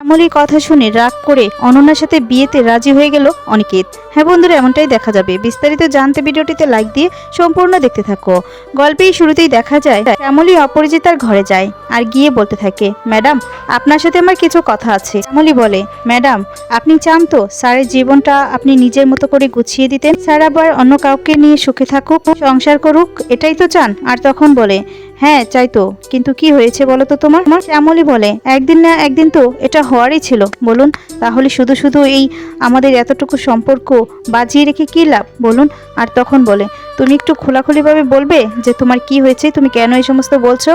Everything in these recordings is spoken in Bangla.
শ্যামলির কথা শুনে রাগ করে অনন্যার সাথে বিয়েতে রাজি হয়ে গেল অনিকেত। হ্যাঁ বন্ধুরা, এমনটাই দেখা যাবে। বিস্তারিত জানতে ভিডিওটিতে লাইক দিয়ে সম্পূর্ণ দেখতে থাকো। গল্পেই শুরুতেই দেখা যায়, শ্যামলি অপরিচিতার ঘরে যায় আর গিয়ে বলতে থাকে, ম্যাডাম, আপনার সাথে আমার কিছু কথা আছে। শ্যামলি বলে, ম্যাডাম, আপনি চান তো স্যারের জীবনটা আপনি নিজের মতো করে গুছিয়ে দিতেন? স্যার আবার অন্য কাউকে নিয়ে সুখে থাকুক, সংসার করুক, এটাই তো চান? আর তখন বলে হ্যাঁ চাই তো। কিন্তু কি হয়েছে বলো তো তোমার? মা শ্যামলি বলে, একদিন না একদিন তো এটা হওয়ারই ছিল। বলুন, তাহলে শুধু শুধু এই আমাদের এতটুকু সম্পর্ক বাজিয়ে রেখে কী লাভ? বলুন। আর তখন বলে, তুমি একটু খোলাখুলিভাবে বলবে যে তোমার কি হয়েছে? তুমি কেন এই সমস্ত বলছো?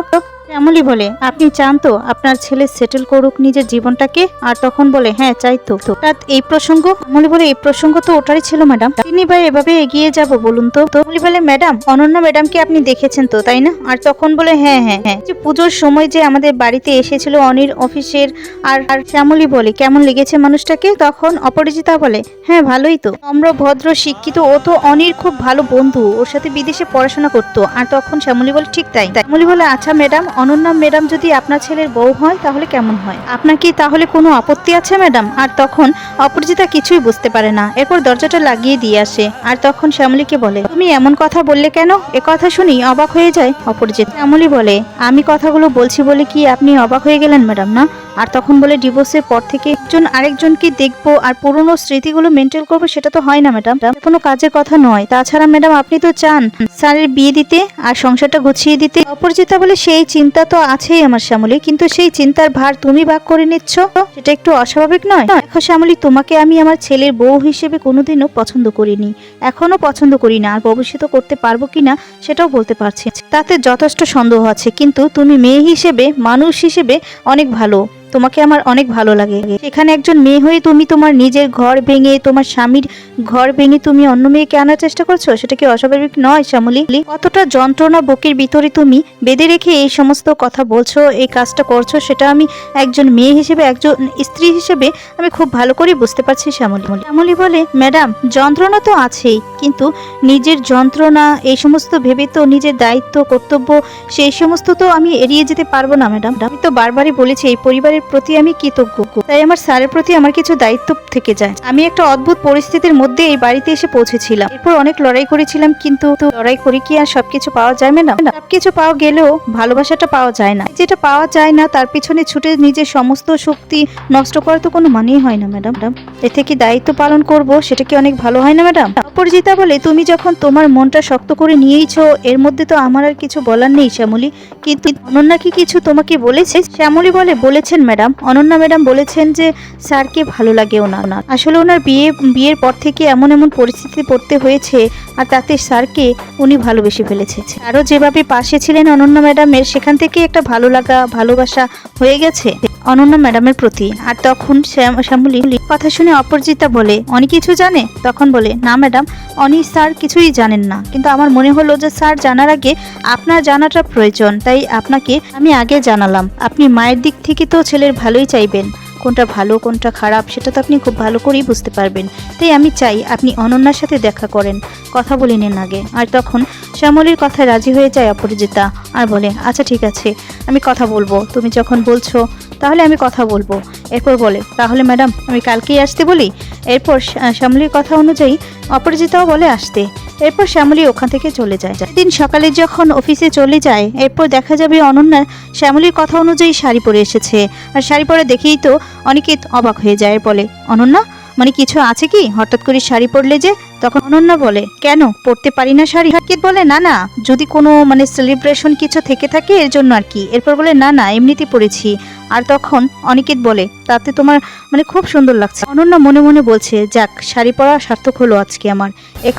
শ্যামলি বলে, আপনি চান তো আপনার ছেলে সেটেল করুক নিজের জীবনটাকে? আর তখন বলে হ্যাঁ চাই তো। হঠাৎ এই প্রসঙ্গ শ্যামলি বলে, এই প্রসঙ্গ তো ওটারই ছিল, ম্যাডাম। তিনি ভাই এভাবে এগিয়ে যাব বলুন তো? শ্যামলি বলে, ম্যাডাম, অনন্য ম্যাডামকে আপনি দেখেছেন তো, তাই না? আর তখন বলে হ্যাঁ হ্যাঁ হ্যাঁ। যে পুজোর সময় যে আমাদের বাড়িতে এসেছিল অনির অফিসের, আর আর শ্যামলি বলে, কেমন লেগেছে মানুষটাকে? তখন অপরিচিতা বলে হ্যাঁ ভালোই তো। নম্র, ভদ্র, শিক্ষিত, ও তো অনির খুব ভালো বন্ধু, ওর সাথে বিদেশে পড়াশোনা করতো, আর তখন শ্যামলি বলে, ঠিক তাই। শ্যামলি বলে আচ্ছা ম্যাডাম অনন্যা, ম্যাডাম যদি আপনার ছেলের বউ হয়, তাহলে কেমন হয়? আপনার কি তাহলে কোনো আপত্তি আছে, ম্যাডাম? আর তখন অপরিচিতা কিছুই বুঝতে পারে না। এরপর দরজাটা লাগিয়ে দিয়ে আসে। আর তখন শ্যামলীকে বলে, তুমি এমন কথা বললে কেন? এ কথা শুনি অবাক হয়ে যায় অপরিচিত শ্যামলী বলে, আমি কথাগুলো বলছি বলে কি আপনি অবাক হয়ে গেলেন, ম্যাডাম, না? আর তখন বলে ডিভোর্সের পর থেকে একজন আরেকজনকে দেখব আর পুরনো স্মৃতিগুলো মেনটেন করব, সেটা তো হয় না ম্যাডাম কোনো কাজের কথা নয়। তাছাড়া ম্যাডাম আপনি তো চান স্যারের বিয়ে দিতে আর সংসারটা গুছিয়ে দিতে। অপরিচিতা বলে সেই চিন্তা তো আছেই আমার শ্যামলী, কিন্তু সেই চিন্তার ভার তুমি ভাগ করে নিচ্ছ? সেটা একটু অস্বাভাবিক নয়? দেখো শ্যামলী, তোমাকে আমি আমার ছেলের বউ হিসেবে কোনোদিনও পছন্দ করিনি। এখনও পছন্দ করি না, আর ভবিষ্যতে করতে পারব কিনা সেটাও বলতে পারছি তাতে যথেষ্ট সন্দেহ আছে, কিন্তু তুমি মেয়ে হিসেবে, মানুষ হিসেবে অনেক ভালো। তোমাকে আমার অনেক ভালো লাগে। সেখানে একজন মেয়ে হয়ে তুমি তোমার নিজের ঘর ভেঙে, তোমার স্বামীর ঘর ভেঙে তুমি অন্য মেয়েকে আনার চেষ্টা করছ? সেটা কি অস্বাভাবিক নয়, শ্যামলী? কতটা যন্ত্রণা বুকের ভিতরে তুমি বেঁধে রেখে এই সমস্ত কথা বলছো, এই কাজটা করছ, সেটা আমি একজন মেয়ে হিসেবে, একজন স্ত্রী হিসেবে আমি খুব ভালো করে বুঝতে পারছি, শ্যামলী। শ্যামলি বলে, ম্যাডাম, যন্ত্রণা তো আছেই, কিন্তু নিজের যন্ত্রণা, এই সমস্ত ভেবে তো নিজের দায়িত্ব, কর্তব্য, সেই সমস্ত তো আমি এড়িয়ে যেতে পারব না, ম্যাডাম। আমি তো বারবারই বলেছি, এই পরিবারের প্রতি আমি কৃতজ্ঞ। তাই আমার স্যারের প্রতি আমার কিছু দায়িত্ব থেকে যায়। আমি একটা অদ্ভুত পরিস্থিতির মধ্যে এই বাড়িতে এসে পৌঁছেছিলাম। এরপর অনেক লড়াই করেছিলাম, কিন্তু লড়াই করে কি আর সবকিছু পাওয়া যায় ম্যাডাম সবকিছু পাওয়া গেলেও ভালোবাসাটা পাওয়া যায় না। যেটা পাওয়া যায় না, তার পিছনে ছুটে নিজের সমস্ত শক্তি নষ্ট করার তো কোনো মানেই হয় না, ম্যাডাম। এতে কি দায়িত্ব পালন করব, সেটা কি অনেক ভালো হয় না, ম্যাডাম? অপরিচিতা বলে, তুমি যখন তোমার মনটা শক্ত করে নিয়েইছো, এর মধ্যে তো আমার আর কিছু বলার নেই, শ্যামলী। কিন্তু অনন্যা কি কিছু তোমাকে বলেছে? শ্যামলী বলে, বলেছেন ম্যাডাম অনন্যা ম্যাডাম বলেছেন যে, স্যারকে ভালো লাগে ওনার। না আসলে ওনার বিয়ে, বিয়ের পর থেকে এমন এমন পরিস্থিতি পড়তে হয়েছে, আর তাতে স্যারকে উনি ভালোবেসে ফেলেছে। আরও যেভাবে পাশে ছিলেন অনন্যা ম্যাডামের, সেখান থেকে একটা ভালো লাগা, ভালোবাসা হয়ে গেছে। অনন্যা ম্যাডামের প্রতি। আর তখন শ্যাম- শ্যামলী কথা শুনে অপরিচিতা বলে অনেক কিছু জানে? তখন বলে, না ম্যাডাম, অনি স্যার কিছুই জানেন না। কিন্তু আমার মনে হলো যে স্যার জানার আগে আপনার জানাটা প্রয়োজন। তাই আপনাকে আমি আগে জানালাম। আপনি মায়ের দিক থেকে তো ছেলের ভালোই চাইবেন। কোনটা ভালো, কোনটা খারাপ, সেটা তো আপনি খুব ভালো করেই বুঝতে পারবেন। তাই আমি চাই আপনি অনন্যার সাথে দেখা করেন। কথা বলে নিন আগে। আর তখন শ্যামলীর কথায় রাজি হয়ে যায় অপরিচিতা আর বলে আচ্ছা ঠিক আছে, আমি কথা বলব। তুমি যখন বলছো তাহলে আমি কথা বলব। এরপর বলে, তাহলে ম্যাডাম, আমি কালকেই আসতে বলি? এরপর শ্যা- শ্যামলীর কথা অনুযায়ী অপরিচিতাও বলে আসতে। এরপর শ্যামলী ওখান থেকে চলে যায়। দিন সকালে যখন অফিসে চলে যায়, এরপর দেখা যাবে অনন্যা শ্যামলীর কথা অনুযায়ী শাড়ি পরে এসেছে। আর শাড়ি পরে দেখেই তো অনেকে অবাক হয়ে যায়। বলে, অনন্যা মানে কিছু আছে কি? হঠাৎ করে শাড়ি পরলে যে? তখন অনন্যা বলে, কেন? পরতে পারি না শাড়ি? হাকিত বলে, না না, যদি কোনো মানে সেলিব্রেশন কিছু থেকে থাকে, এর জন্য আর কি। এরপর বলে, না না, এমনিতেই পরেছি। আর তখন অনিকেত বলে, তাতে তোমার মানে খুব সুন্দর লাগছে। অনন্যা মনে মনে বলছে, যাক, শাড়ি পরা সার্থক হলো আজকে আমার।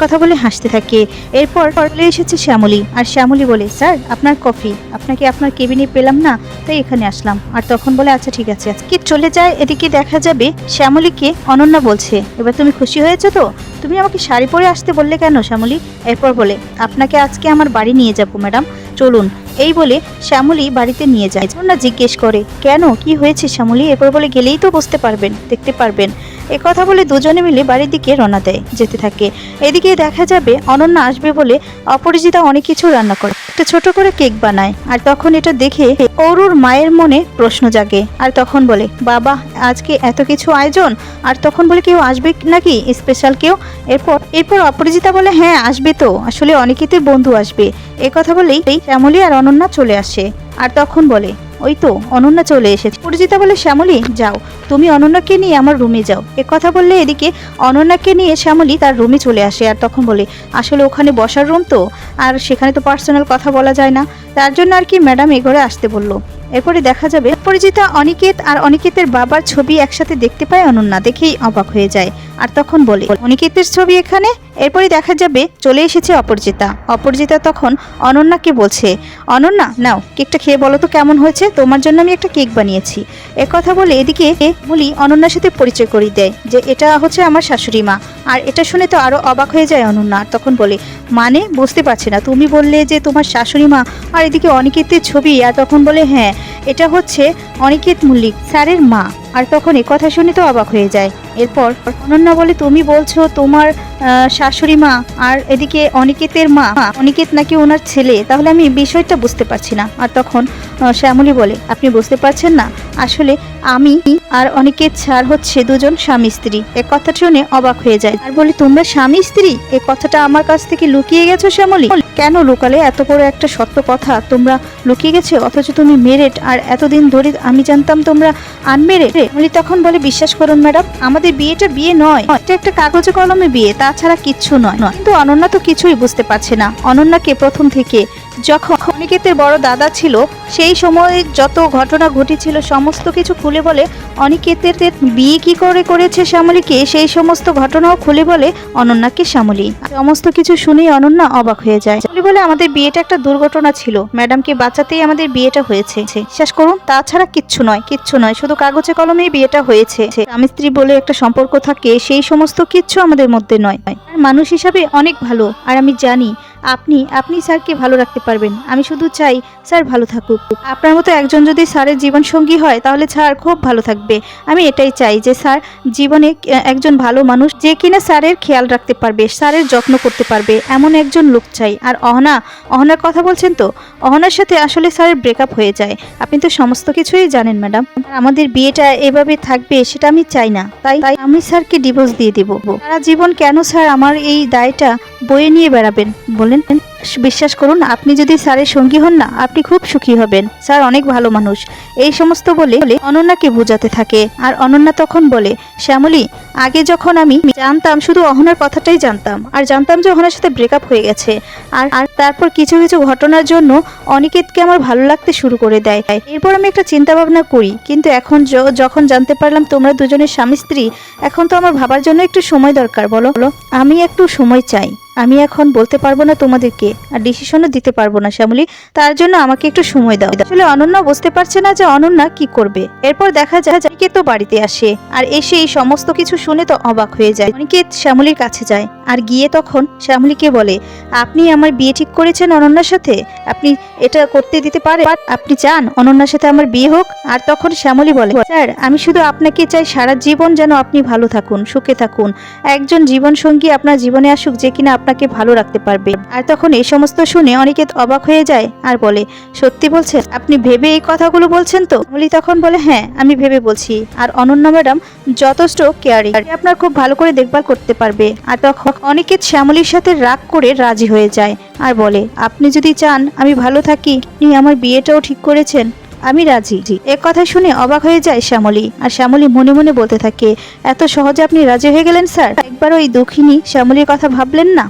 কথা বলে হাসতে থাকে। এরপর চলে এসেছে শ্যামলী। আর শ্যামলী বলে, স্যার, আপনার কফি। আপনাকে আপনার কেবিনে পেলাম না, তাই এখানে আসলাম। আর তখন বলে আচ্ছা ঠিক আছে কি চলে যায়, এদিকে দেখা যাবে শ্যামলীকে অনন্যা বলছে, এবার তুমি খুশি হয়েছো তো? তুমি আমাকে শাড়ি পরে আসতে বললে কেন শ্যামলী? এরপর বলে, আপনাকে আজকে আমার বাড়ি নিয়ে যাব, ম্যাডাম। চলুন। এই বলে শ্যামলী বাড়িতে নিয়ে যায়। না জিজ্ঞেস করে, কেন? কি হয়েছে শ্যামলী? এরপর বলে, গেলেই তো বুঝতে পারবেন, দেখতে পারবেন। এ কথা বলে দুজনে মিলে বাড়ির দিকে রওনা দেয়, যেতে থাকে। এদিকে দেখা যাবে অনন্যা আসবে বলে অপরিচিতা অনেক কিছু রান্না করে। একটা ছোট করে কেক বানায়, আর তখন এটা দেখে অরুর মায়ের মনে প্রশ্ন জাগে। আর তখন বলে, বাবা, আজকে এত কিছু আয়োজন? আর তখন বলে, কেউ আসবে নাকি? স্পেশাল কেউ? এরপর এরপর অপরিচিতা বলে হ্যাঁ আসবে তো। আসলে অনেকেতে বন্ধু আসবে। এ কথা বলেই শ্যামলী আর অনন্যা চলে আসে। আর তখন বলে ওই তো অনন্যা চলে এসেছে। পরিচিতা বলে, শ্যামলী, যাও। তুমি অনন্যাকে নিয়ে আমার রুমে যাও। এ কথা বললে এদিকে অনন্যাকে নিয়ে শ্যামলী তার রুমে চলে আসে আর তখন বলে, আসলে ওখানে বসার রুম তো, আর সেখানে তো পার্সোনাল কথা বলা যায় না। তার জন্য আর কি ম্যাডাম এ ঘরে আসতে বলল। এরপরে দেখা যাবে, পরিচিতা অনিকেত আর অনিকেতের বাবার ছবি একসাথে দেখতে পায় অনন্যা, দেখেই অবাক হয়ে যায়। আর তখন বলে, অনিকেতের ছবি এখানে? এরপরে দেখা যাবে, চলে এসেছে অপরিচিতা অপরিচিতা তখন অনন্যাকে বলছে, অনন্যা, নাও, কেকটা খেয়ে বলো তো কেমন হয়েছে? তোমার জন্য আমি একটা কেক বানিয়েছি। এ কথা বলে এদিকে বলি অনন্যার সাথে পরিচয় করিয়ে দেয় যে এটা হচ্ছে আমার শাশুড়ি মা। আর এটা শুনে তো আরও অবাক হয়ে যায় অনন্যা। আর তখন বলে মানে? বুঝতে পারছি না। তুমি বললে যে তোমার শাশুড়ি মা আর এদিকে অনিকেতের ছবি। আর তখন বলে হ্যাঁ এটা হচ্ছে অনিকেত মল্লিক, স্যারের মা। আর তখন এ কথা শুনে তো অবাক হয়ে যায়। এরপর অনন্যা বলে, তুমি বলছো তোমার শাশুড়ি মা আর এদিকে অনিকেতের মা। অনিকেত নাকি ওনার ছেলে। তাহলে আমি বিষয়টা বুঝতে পারছি না। আর তখন শ্যামলী বলে, আপনি বুঝতে পারছেন না। আসলে আমি আর অনিকেত স্যার হচ্ছে দুজন স্বামী স্ত্রী। এ কথা শুনে অবাক হয়ে যায়। আর বলি, তোমরা স্বামী স্ত্রী? এ কথাটা আমার কাছ থেকে লুকিয়ে গেছো শ্যামলী? কেন লোকালে? এত বড় একটা সত্য কথা। তোমরা লুকিয়ে গেছে? অথচ তুমি মেরেট আর এতদিন ধরে আমি জানতাম তোমরা আনমেরেট তখন বলে, বিশ্বাস করুন ম্যাডাম, আমাদের বিয়েটা বিয়ে নয়। এটা একটা কাগজে কলমে বিয়ে, তাছাড়া কিচ্ছু নয়। কিন্তু অনন্যা তো কিছুই বুঝতে পারছে না। অনন্যাকে প্রথম থেকে যখন অনিকেতের বড় দাদা ছিল, সেই সময়ে যত ঘটনা ঘটেছিল, সমস্ত কিছু খুলে বলে অনিকেতের বিয়ে কি করে করেছে শ্যামলীকে, সেই সমস্ত ঘটনাও খুলে বলে অনন্যাকে শ্যামলী। সমস্ত কিছু শুনেই অনন্যা অবাক হয়ে যায়। বলে, আমাদের বিয়েটা একটা দুর্ঘটনা ছিল। ম্যাডামকে বাঁচাতেই আমাদের বিয়েটা হয়েছে। বিশ্বাস করুন, তাছাড়া কিচ্ছু নয় কিচ্ছু নয়। শুধু কাগজে কলমেই বিয়েটা হয়েছে। স্বামী স্ত্রী বলে একটা সম্পর্ক থাকে, সেই সমস্ত কিছু আমাদের মধ্যে নয়। মানুষ হিসাবে অনেক ভালো, আর আমি জানি আপনি আপনি স্যারকে ভালো রাখতে পারবেন। আমি শুধু চাই স্যার ভালো থাকুক। আপনার মতো একজন যদি স্যারের জীবনসঙ্গী হয়, তাহলে স্যার খুব ভালো থাকবে। আমি এটাই চাই যে স্যার জীবনে একজন ভালো মানুষ যে কিনা স্যারের খেয়াল রাখতে পারবে, স্যারের যত্ন করতে পারবে, এমন একজন লোক চাই। আর অহনা, অহনার কথা বলছেন তো? অহনার সাথে আসলে স্যারের ব্রেকআপ হয়ে যায়। আপনি তো সমস্ত কিছুই জানেন ম্যাডাম আমাদের বিয়েটা এভাবে থাকবে সেটা আমি চাই না। তাই তাই আমি স্যারকে ডিভোর্স দিয়ে দেব। সারা জীবন কেন স্যার আমার এই দায়টা বয়ে নিয়ে বেড়াবেন? বলেন, বিশ্বাস করুন, আপনি যদি স্যারের সঙ্গী হন না, আপনি খুব সুখী হবেন। স্যার অনেক ভালো মানুষ। এই সমস্ত বলে অনন্যাকে বোঝাতে থাকে। আর অনন্যা তখন বলে, শ্যামলী, আগে যখন আমি জানতাম, শুধু অহনার কথাটাই জানতাম। আর জানতাম যে অহনার সাথে ব্রেকআপ হয়ে গেছে। আর আর তারপর কিছু কিছু ঘটনার জন্য অনিকেতকে আমার ভালো লাগতে শুরু করে দেয়। এরপর আমি একটা চিন্তা ভাবনা করি। কিন্তু এখন যখন জানতে পারলাম তোমরা দুজনের স্বামী, স্ত্রী, এখন তো আমার ভাবার জন্য একটু সময় দরকার। বলো, আমি একটু সময় চাই। আমি এখন বলতে পারব না তোমাদেরকে, আর ডিসিশনও দিতে পারব না শ্যামলী। তার জন্য আমাকে একটু সময় দাও। আসলে অনন্যা বুঝতে পারছে না যে অনন্যা কি করবে। এরপর দেখা যায় কে তো বাড়িতে আসে, আর এসে এই সমস্ত কিছু শুনে তো অবাক হয়ে যায়। অনিকেত শ্যামলীর কাছে যায়। আর গিয়ে তখন শ্যামলীকে বলে, আপনি আমার বিয়ে ঠিক করেছেন অনন্যার সাথে? আপনি এটা করতে দিতে পারেন? আপনি চান অনন্যার সাথে আমার বিয়ে হোক? আর তখন শ্যামলী বলে, স্যার, আমি শুধু আপনাকে চাই সারা জীবন যেন আপনি ভালো থাকুন, সুখে থাকুন। একজন জীবন সঙ্গী আপনার জীবনে আসুক যে কিনা আপনাকে ভালো রাখতে পারবে। আর তখন এই সমস্ত শুনে অনেকে অবাক হয়ে যায় আর বলে, সত্যি বলছেন? আপনি ভেবে এই কথাগুলো বলছেন তো? বলি তখন বলে হ্যাঁ আমি ভেবে বলছি। আর অনন্যা ম্যাডাম যথেষ্ট কেয়ারিং। আপনার খুব ভালো করে দেখভাল করতে পারবে। আর তখন অনিকেত শ্যামলীর সাথে রাগ করে রাজি হয়ে যায় আর বলে, আপনি যদি চান আমি ভালো থাকি আমার বিয়েটাও ঠিক করেছেন, আমি রাজি। এ কথা শুনে অবাক হয়ে যায় শ্যামলী। আর শ্যামলী মনে মনে বলতে থাকে, এত সহজে আপনি রাজি হয়ে গেলেন, স্যার? একবার ওই দুঃখিনী শ্যামলীর কথা ভাবলেন না?